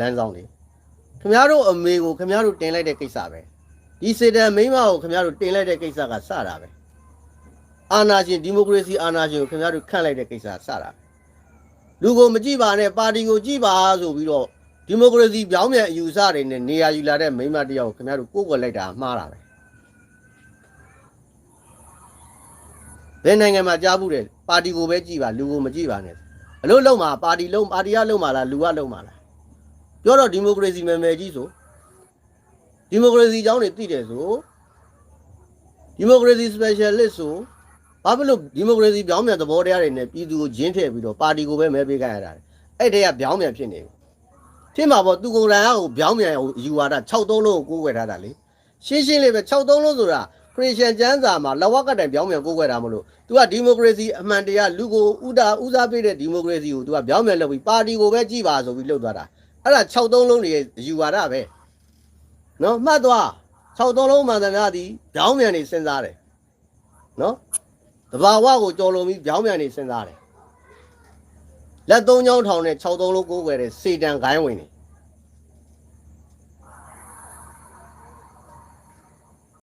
လမ်းဆောင်တွေခင်ဗျားတို့အမေကိုခင်ဗျားတို့တင်လိုက်တဲ့ကိစ္စပဲဒီစေတံမိန်းမကိုခင်ဗျားတို့တင်လိုက်တဲ့ကိစ္စကစတာပဲအာနာရှင်ဒီမိုကရေစီအာနာရှင်ကိုခင်ဗျားတို့ခန့်လိုက်တဲ့ကိစ္စစတာပဲလူကိုမကြည့်ပါနဲ့ပါတီကိုကြည့်ပါဆိုပြီးတော့ဒီမိုကရေစီပြောင်းပြန်အယူဆတွေနဲ့နေရာယူလာတဲ့မိန်းမတစ်ယောက်ကိုခင်ဗျားတို့ကိုယ်ကွယ်လိုက်တာမှားတာပဲဘယ်နိုင်ငံမှာကြားဘူးတယ်ပါတီကိုပဲကြည့်ပါလူကိုမကြည့်ပါနဲ့အလို့လုံးမှာပါတီလုံးပါတီကလုံးမှာလားလူကလုံးမှာလား ပြောတော့ဒီမိုကရေစီမယ်မယ်ကြီးဆိုဒီမိုကရေစီအကြောင်းတွေသိတယ်ဆိုဒီမိုကရေစီ specialist ဆိုဘာဖြစ်လို့ဒီမိုကရေစီပြောင်းပြန်သဘောတရားတွေနဲ့ပြည်သူကိုဂျင်းထည့်ပြီးတော့ပါတီကိုပဲမဲပေးကြရတာလဲအဲ့တည်းကပြောင်းပြန်ဖြစ်နေပြီဖြစ်မှာပေါ့သူကိုယ်တိုင်ကဟိုပြောင်းပြန်ဟိုယူဝါဒ63လုံးကိုကိုးကွယ်ထားတာလေရှင်းရှင်းလေးပဲ63လုံးဆိုတာခရစ်ယာန်ကျမ်းစာမှာလဝကတိုင်ပြောင်းပြန်ကိုးကွယ်တာမလို့ तू ကဒီမိုကရေစီအမှန်တရားလူကိုဥဒါဥစားပေးတဲ့ဒီမိုကရေစီကို तू ကပြောင်းပြန်လုပ်ပြီးပါတီကိုပဲကြည်ပါဆိုပြီးလုပ်သွားတာ အဲ့ဒါ63လုံးတွေရဲ့ယူဝါဒပဲနော်မှတ်သွား63လုံးမှန်သမျှသည်ဗျောင်းမြန်နေစဉ်းစားတယ်နော်တဘာဝကိုကြော်လွန်ပြီးဗျောင်းမြန်နေစဉ်းစားတယ်လက်သုံးချောင်းထောင်နဲ့63လုံးကိုးကွယ်တဲ့စေတံဂိုင်းဝင်နေ